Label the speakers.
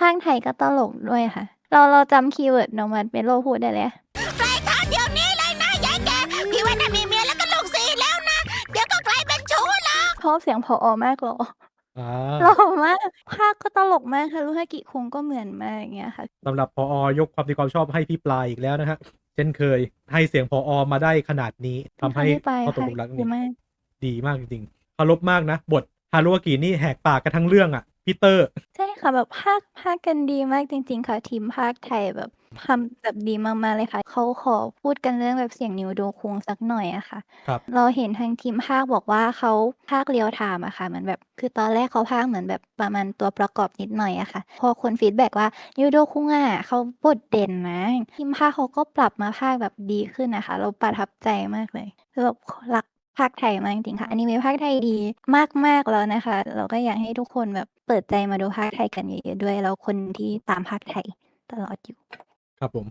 Speaker 1: ภาคไทยก็ตลกด้วยค่ะ เราเราจำคีย์เวิร์ดน้องมัดเมโลพูดได้เลย
Speaker 2: ปล่อยทานเดี๋ยวนี้เลยนะยายแกพี่ว่าน่ะมีเมียแล้วก็ลูกสี่แล้วนะ เดี๋ยวก็กลายเป็นชู้ละ
Speaker 1: ชอบเสียงพออมากหรอ
Speaker 3: อ่า
Speaker 1: หล่อมากภาคก็ตลกมากค่ะรุฮากิคุงก็เหมือนมากอย่างเงี้ยค่ะ
Speaker 3: สำหรับพออยกความดีความชอบให้พี่ปลายอีกแล้วนะฮะเช่นเคยให้เสียงพออมาได้ขนาดนี้ทำให้
Speaker 1: พี่ปาย
Speaker 3: เขาตก
Speaker 1: ค่ะ
Speaker 3: หลุมรัก
Speaker 1: ดี
Speaker 3: นี่
Speaker 1: มาก
Speaker 3: ดีมากจริงๆเคารพมากนะ บทฮารุอากินี่แหกปากกันทั้งเรื่องอะ พีเตอร์
Speaker 1: ใช่ค่ะแบบภาคภาคกันดีมากจริง ๆ ค่ะ ทีมภาคไทยแบบทำแบบดีมากๆเลยค่ะ เขาขอพูดกันเรื่องแบบเสียงนิวโดคุงสักหน่อยอะค่ะ
Speaker 3: ครับ
Speaker 1: เราเห็นทางทีมภาคบอกว่าเขาภาคเรียวไทม์อะค่ะเหมือนแบบคือตอนแรกเขาภาคเหมือนแบบประมาณตัวประกอบนิดหน่อยอะค่ะ พอคนฟีดแบ็กว่านิวโดคุงอะเขาบทเด่นนะทีมภาคเขาก็ปรับมาภาคแบบดีขึ้นนะคะ เราประทับใจมากเลยคือแบบรัก ภาคไทยมากจริงๆค่ะอนิเมะภาคไทยดีมากๆแล้วนะคะ เราก็อยากให้ทุกคนแบบเปิดใจมาดูภาคไทยกันเยอะๆด้วยแล้วคนที่ตามภาคไทยตลอดอยู่
Speaker 3: ครับผม